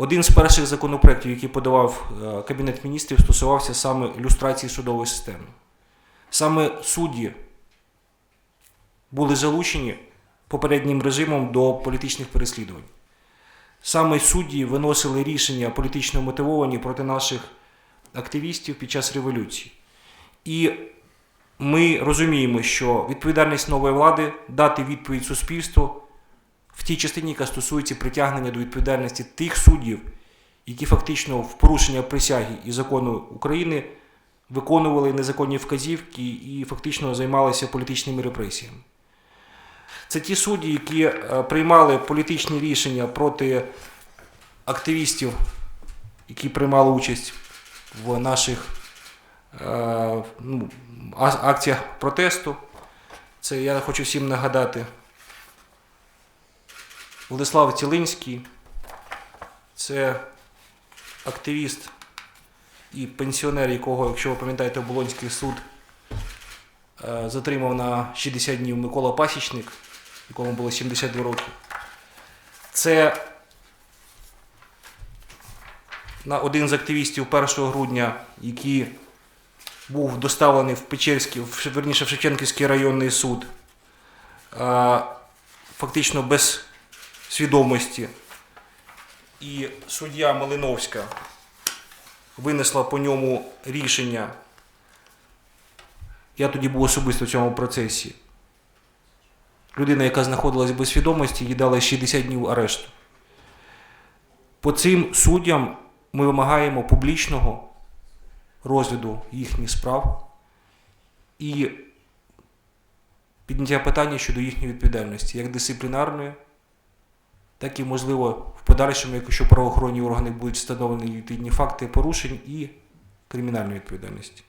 Один з перших законопроєктів, який подавав е, Кабінет міністрів, стосувався саме люстрації судової системи. Саме судді були залучені попереднім режимом до політичних переслідувань. Саме судді виносили рішення політично мотивовані проти наших активістів під час революції. І ми розуміємо, що відповідальність нової влади дати відповідь суспільству в тій частині, яка стосується притягнення до відповідальності тих суддів, які фактично в порушення присяги і закону України виконували незаконні вказівки і фактично займалися політичними репресіями. Це ті судді, які е, приймали політичні рішення проти активістів, які приймали участь в наших е, ну, акціях протесту. Це я хочу всім нагадати. Владислав Цілинський, це активіст і пенсіонер, якого, якщо ви пам'ятаєте, Оболонський суд е, затримав на 60 днів Микола Пасічник, якому було 72 роки. Це на один з активістів 1 грудня, який був доставлений в Печерський, верніше, в Шевченківський районний суд, е, фактично без свідомості. І суддя Малиновська винесла по ньому рішення. Я тоді був особисто в цьому процесі. Людина, яка знаходилась без свідомості, їй дали 60 днів арешту. По цим суддям ми вимагаємо публічного розгляду їхніх справ і підняття питання щодо їхньої відповідальності, як дисциплінарної, так і, можливо, в подальшому, якщо правоохоронні органи будуть встановлені відповідні факти порушень і кримінальної відповідальності.